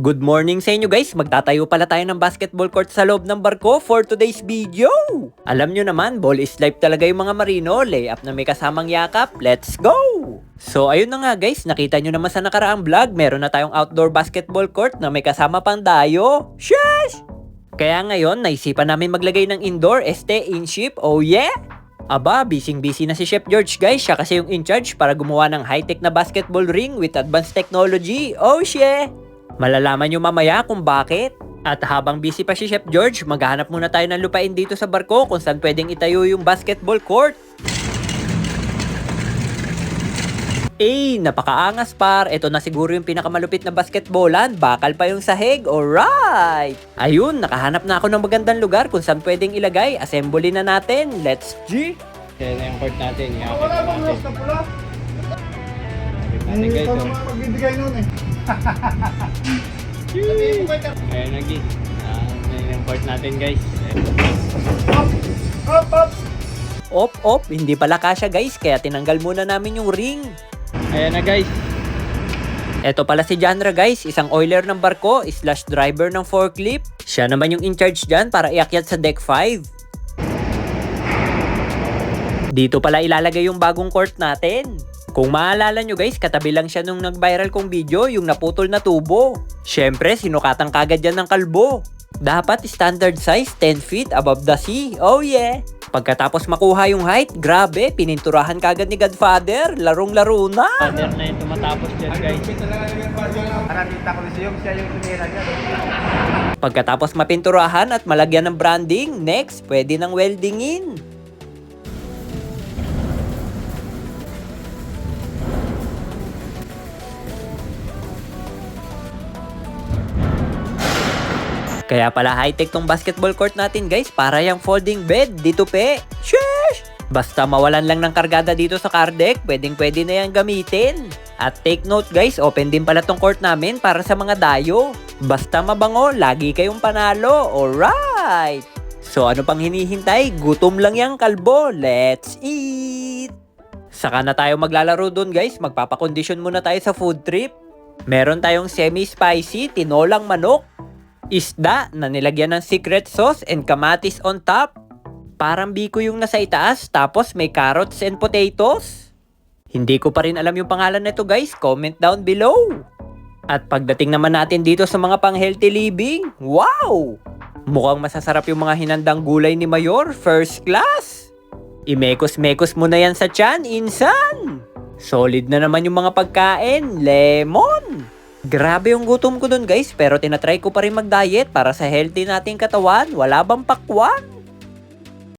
Good morning sa inyo guys! Magtatayo pala tayo ng basketball court sa loob ng barko for today's video! Alam nyo naman, ball is life talaga yung mga marino, layup na may kasamang yakap, let's go! So ayun na nga guys, nakita nyo naman sa nakaraang vlog, meron na tayong outdoor basketball court na may kasama pang dayo. Sheesh! Kaya ngayon, naisipan namin maglagay ng indoor este in ship, oh yeah! Aba, bising-busy na si Chef George guys, siya kasi yung in charge para gumawa ng high-tech na basketball ring with advanced technology, oh yeah! Malalaman nyo mamaya kung bakit. At habang busy pa si Chef George, maghahanap muna tayo ng lupain dito sa barko kung saan pwedeng itayo yung basketball court. Eh, napakaangas par. Ito na siguro yung pinakamalupit na basketballan. Bakal pa yung sahig. Alright! Ayun, nakahanap na ako ng magandang lugar kung saan pwedeng ilagay. Assembly na natin. Let's G! Kaya na yung court natin. Yakap Wala na bang natin. loss na pula? Yakap natin Hindi guys. pa naman magbibigay nun eh. Ayan na Gi. Ayan yung court natin guys. up, up, up. Op, op, hindi pala kasya guys, kaya tinanggal muna namin yung ring. Ayan na guys. Eto pala si Janra guys, isang oiler ng barko, slash driver ng forklift. Siya naman yung in charge dyan para iakyat sa deck 5. Dito pala ilalagay yung bagong court natin. Kung maalala nyo guys, katabi lang siya nung nag-viral kong video, yung naputol na tubo. Siyempre, sinukatan kagad yan ng kalbo. Dapat standard size 10 feet above the sea. Oh yeah! Pagkatapos makuha yung height, grabe, pininturahan kagad ni Godfather. Larong-laro na. Father na yung tumatapos dyan guys. Nakakita ko ni Siyong, siya yung tumira niya. Pagkatapos mapinturahan at malagyan ng branding, next, pwede ng weldingin. Kaya pala high-tech tong basketball court natin guys, para yung folding bed dito pe. Sheesh! Basta mawalan lang ng kargada dito sa car deck, pwedeng pwede na yan gamitin. At take note guys, open din pala tong court namin para sa mga dayo. Basta mabango, lagi kayong panalo. Alright! So ano pang hinihintay? Gutom lang yang kalbo. Let's eat! Saka na tayo maglalaro dun guys, magpapakondisyon muna tayo sa food trip. Meron tayong semi-spicy, tinolang manok, isda na nilagyan ng secret sauce and kamatis on top. Parang biko yung nasa itaas, tapos may carrots and potatoes. Hindi ko pa rin alam yung pangalan nito guys, comment down below. At pagdating naman natin dito sa mga pang healthy living, wow! Mukhang masasarap yung mga hinandang gulay ni Mayor, first class. Imekos-mekos mo na yan sa tiyan, insan. Solid na naman yung mga pagkain, lemon. Grabe yung gutom ko dun guys, pero tinatry ko pa rin mag-diet para sa healthy nating katawan, wala bang pakwan?